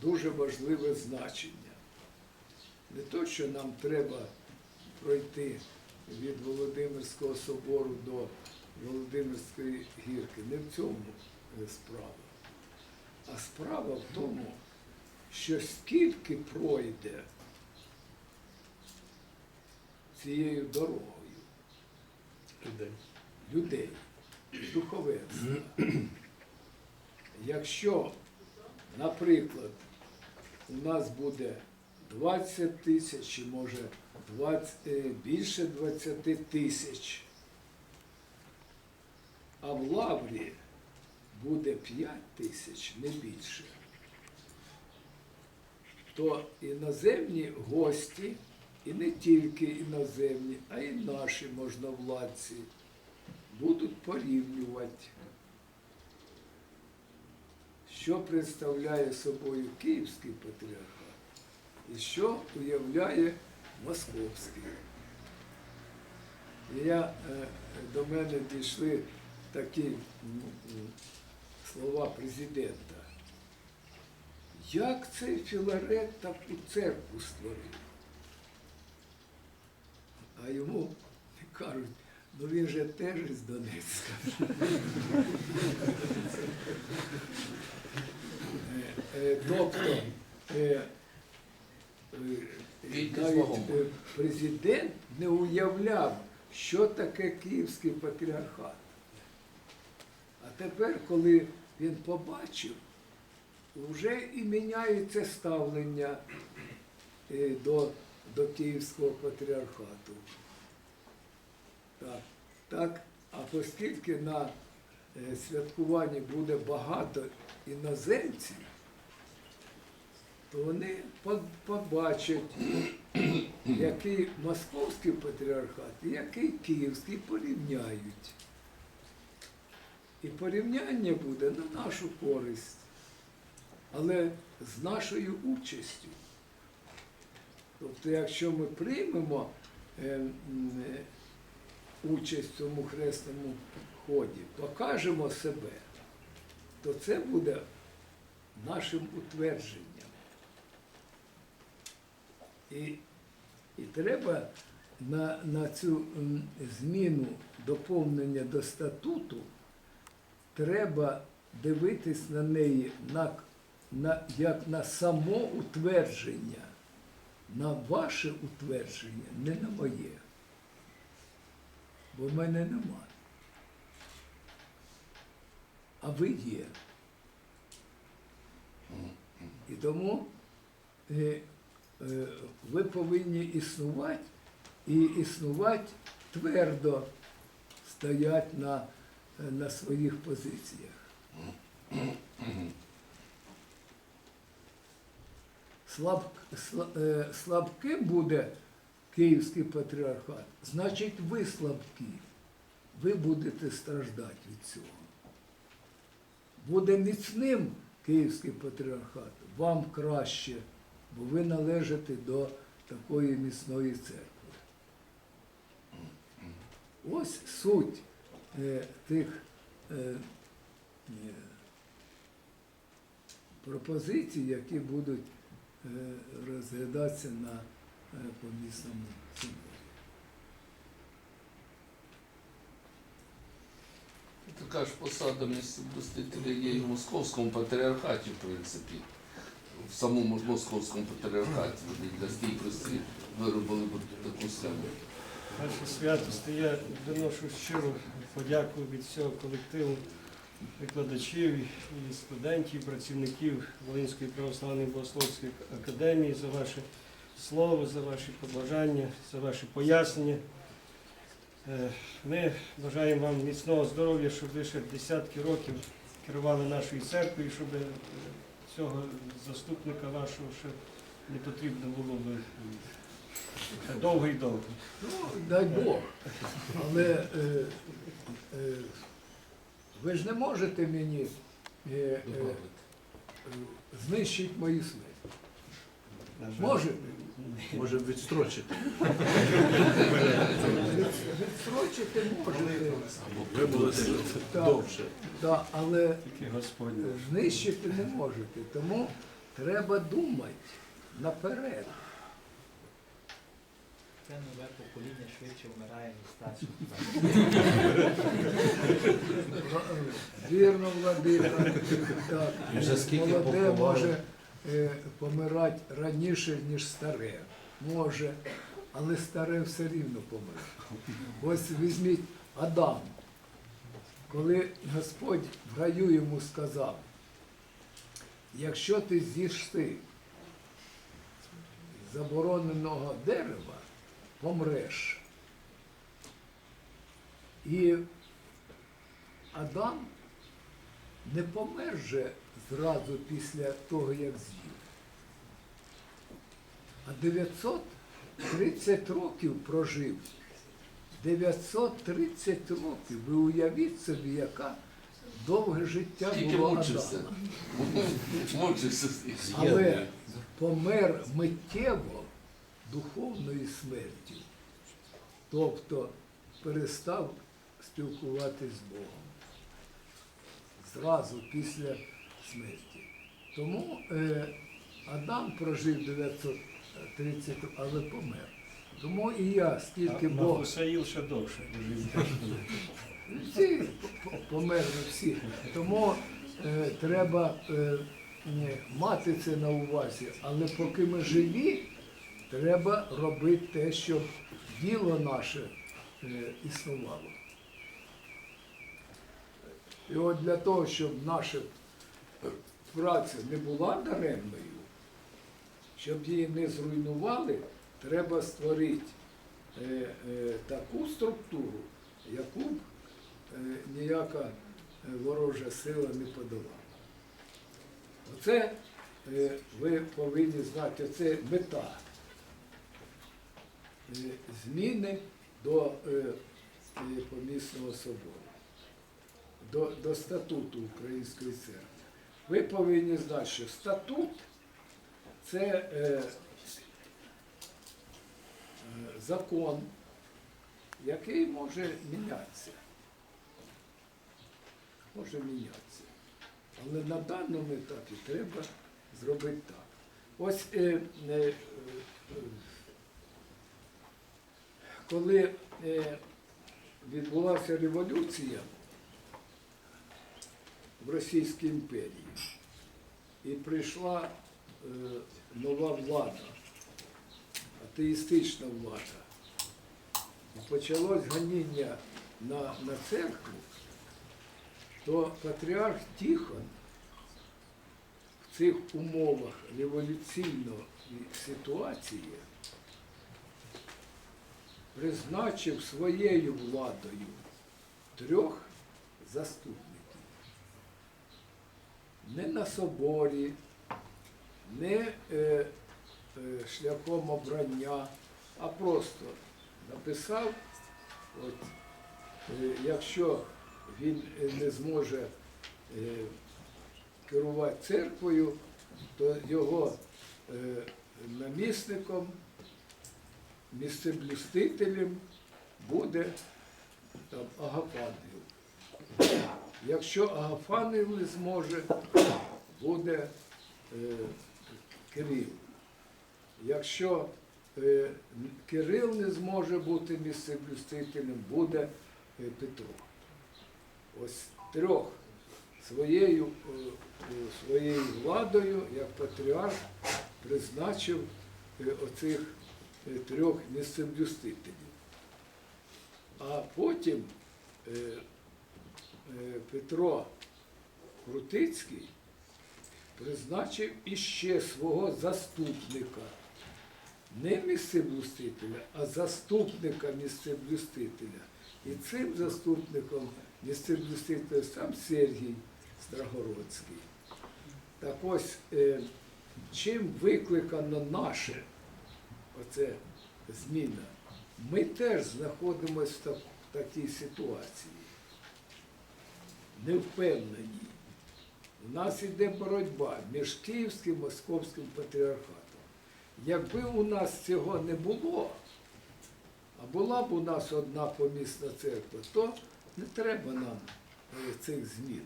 дуже важливе значення. Не то, що нам треба пройти від Володимирського собору до Володимирської гірки. Не в цьому е, справа. А справа в тому, що скільки пройде цією дорогою Людей. людей, духовенства. Якщо, наприклад, у нас буде 20 тисяч, чи може 20, е, більше 20 тисяч, а в Лаврі буде 5 тисяч, не більше, то іноземні гості, і не тільки іноземні, а й наші можновладці будуть порівнювати, що представляє собою Київський патріархат і що уявляє Московський. Я, е, до мене дійшли такі слова президента. Як цей Філарет таку церкву створив? А йому кажуть, ну він же теж із Донецька. Тобто навіть президент не уявляв, що таке Київський патріархат. А тепер, коли він побачив, вже і міняється ставлення до, до Київського патріархату. Так, так. А оскільки на е, святкуванні буде багато іноземців, то вони побачать, який московський патріархат і який київський порівняють. І порівняння буде на нашу користь, але з нашою участю. Тобто, якщо ми приймемо е, е, участь в цьому хресному ході, покажемо себе, то це буде нашим утвердженням. І, і треба на, на цю зміну доповнення до статуту, треба дивитись на неї на, на, як на самоутвердження, на ваше утвердження, не на моє. Бо в мене нема. А ви є. І тому е, е, ви повинні існувати і існувати твердо стоять на, на своїх позиціях. Слаб, сла- е, слабким буде Київський патріархат, значить ви слабкі. Ви будете страждати від цього. Буде міцним Київський патріархат, вам краще, бо ви належите до такої міцної церкви. Ось суть е, тих е, е, пропозицій, які будуть е, розглядатися на е, помісному соборі. Така ж посада місцевостителя є і в московському патріархаті, в принципі. В самому московському патріархаті для стійкості виробили таку схему. Ваше святості, я доношу щиру подяку від всього колективу викладачів і студентів, працівників Волинської православної богословської академії за ваше слово, за ваші побажання, за ваші пояснення. Е, Ми бажаємо вам міцного здоров'я, щоб ви ще десятки років керували нашою церквою, щоб е, цього заступника вашого ще не потрібно було би довго і довго. Ну, дай Бог. Але е, е, ви ж не можете мені е, е, е, знищити мої сни. Можете? Може відстрочити. Відстрочити можете. Ви будете довше. Да, але знищити не можете. Тому треба думати наперед. Це нове покоління швидше вмирає, ніж старше. Вірно, Владимир. Так, І вже скільки молоде може помирати раніше, ніж старе. Може, але старе все рівно помре. Ось візьміть Адам. Коли Господь в раю йому сказав, якщо ти з'їшти забороненого дерева, помреш. І Адам не помер же зразу після того, як з'їв. А 930 років прожив. 930 років. Ви уявіть собі, яка довге життя було мучився. Мучився. Але помер миттєво духовною смертю. Тобто перестав спілкуватись з Богом. Зразу після смерті. Тому е, Адам прожив 930, але помер. Тому і я, скільки А Бог Мафусаїл ще довше. всі померли всі. Тому е, треба е, мати це на увазі. Але поки ми живі, треба робити те, щоб діло наше е, існувало. І от для того, щоб наша праця не була даремною, щоб її не зруйнували, треба створити е, е, таку структуру, яку б е, ніяка е, ворожа сила не подолала. Оце е, ви повинні знати, це мета е, зміни до е, е, помісного собору, до, до статуту Української церкви. Ви повинні знати, що статут це е, е, закон, який може мінятися. Може мінятися. Але на даному етапі треба зробити так. Ось е, е, е, коли е, відбулася революція в Російській імперії і прийшла е, нова влада, атеїстична влада, і почалось ганіння на, на церкву, то патріарх Тихон в цих умовах революційної ситуації призначив своєю владою трьох заступників. Не на соборі, не е, е, шляхом обрання, а просто написав, от, е, якщо він не зможе е, керувати церквою, то його е, намісником, місцеблюстителем буде там, Агафангел. Якщо Агафангел не зможе, буде е, Кирил. Якщо е, Кирил не зможе бути місцеблюстителем, буде е, Петро. Ось трьох своєю, е, е, своєю владою, як патріарх, призначив е, оцих е, трьох місцеблюстителів. А потім е, Петро Крутицький призначив іще свого заступника. Не місцеблюстителя, а заступника місцеблюстителя. І цим заступником місцеблюстителя сам Сергій Страгородський. Так ось, е, чим викликано наше оце зміна? Ми теж знаходимося в такій ситуації. Невпевнені. У нас іде боротьба між Київським і Московським патріархатом. Якби у нас цього не було, а була б у нас одна помісна церква, то не треба нам е, цих змін.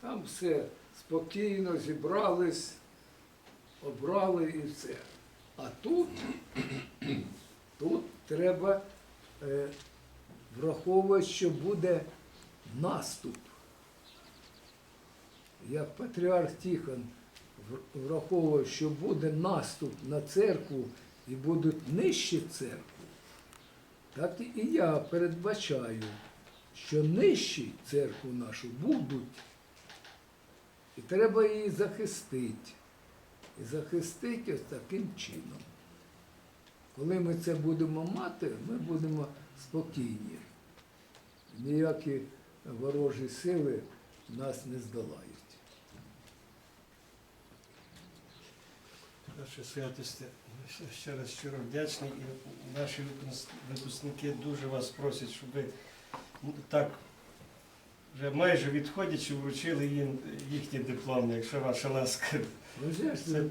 Там все спокійно зібрались, обрали і все. А тут, тут треба е, враховувати, що буде наступ. Як патріарх Тихон враховував, що буде наступ на церкву і будуть нищити церкву, так і я передбачаю, що нищі церкву нашу будуть. І треба її захистити. І захистити ось таким чином. Коли ми це будемо мати, ми будемо спокійні. Ніякі ворожі сили нас не здолають. Ваше святосте, ще раз щиро вдячний. І наші випускники дуже вас просять, щоб ви так вже майже відходячи вручили їм їхні дипломи, якщо ваша ласка. Ну, вже ж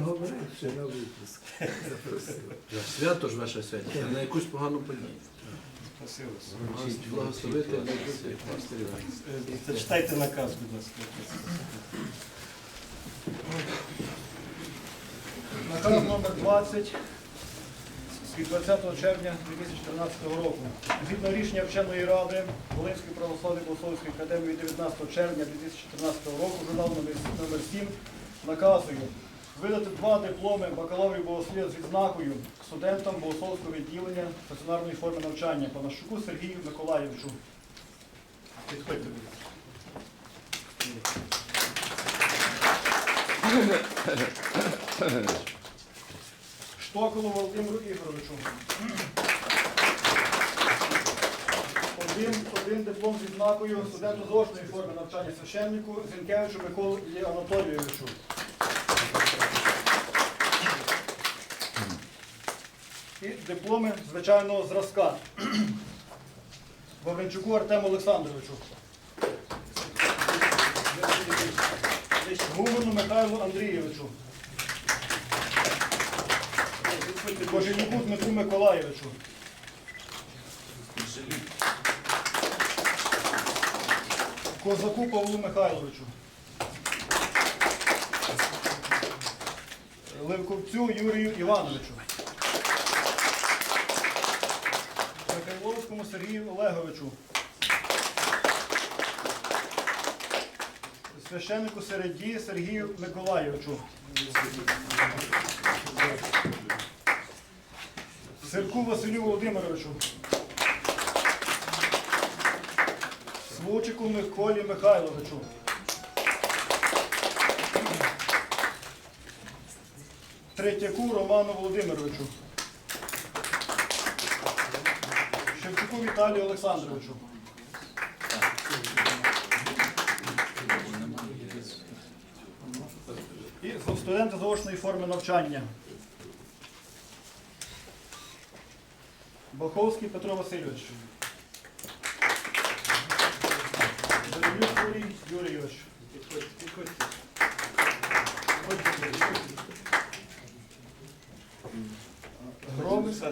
говорив, що на випуск Свято ж ваше свято, на якусь погану подію. Вас Благословити Зачитайте наказ, будь ласка. Наказ номер 20 від 20 червня 2014 року. Згідно рішення вченої ради Волинської православної богословської академії 19 червня 2014 року, журнал номер номер 7, наказую видати два дипломи бакалаврів богослов'я з відзнакою студентам богословського відділення стаціонарної форми навчання Панащуку Сергію Миколаївичу. Підходьте. Штоколу Володимиру Ігоровичу. Один, один диплом з відзнакою студенту зошної форми навчання священнику Зінкевичу Миколі Анатолійовичу. І дипломи звичайного зразка. Вавренчуку Артему Олександровичу. Гуману Михайлу Андрійовичу. Коженюку Дмитру Миколаєвичу. Козаку Павлу Михайловичу. Левковцю Юрію Івановичу. Михайловському Сергію Олеговичу. Священнику Середі Сергію Миколайовичу. Сирку Василю Володимировичу. Свучику Миколі Михайловичу. Третяку Роману Володимировичу. Шевчуку Віталію Олександровичу. І студенти заочної форми навчання. Баховський Петро Васильович. Юрій Юрійович. Підходьте, підходьте. Підходьте. Громис.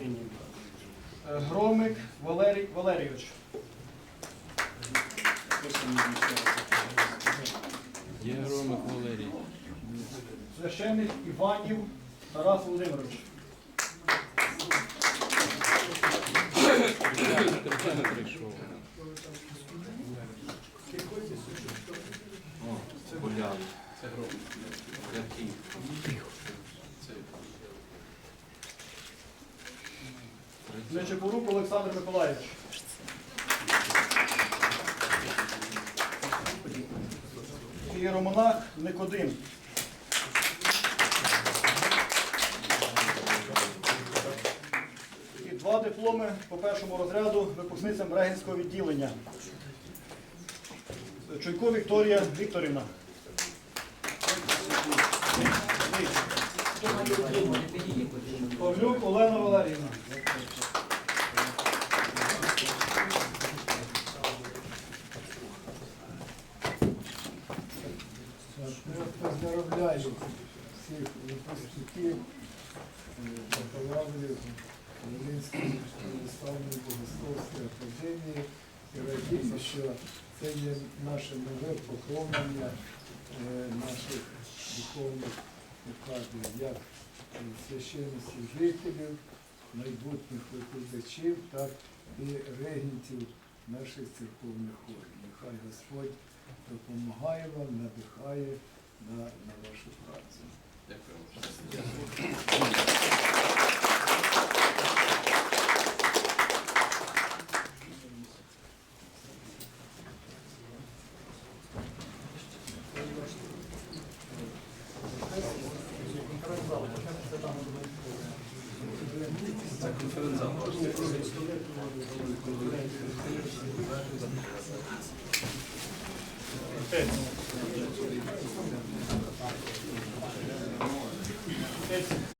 Е, Громик Валерій Валерійович. Є Громик Валерій. Священник Іванів Тарас Володимирович. Це Громик. Нечепорук Олександр Миколаївич. Іеромонах Никодим. І два дипломи по першому розряду випускницям Брегінського відділення. Чуйко Вікторія Вікторівна. Павлюк Олена Валеріївна. Я поздравляю всіх випускників, е, бакалаврів Волинської Богословської академії і радію, що це є наше нове поклонення е, наших духовних кадрів, як священнослужителів, майбутніх викладачів, так і регентів наших церковних органів. Нехай Господь допомагає вам, надихає на, на вашу працю.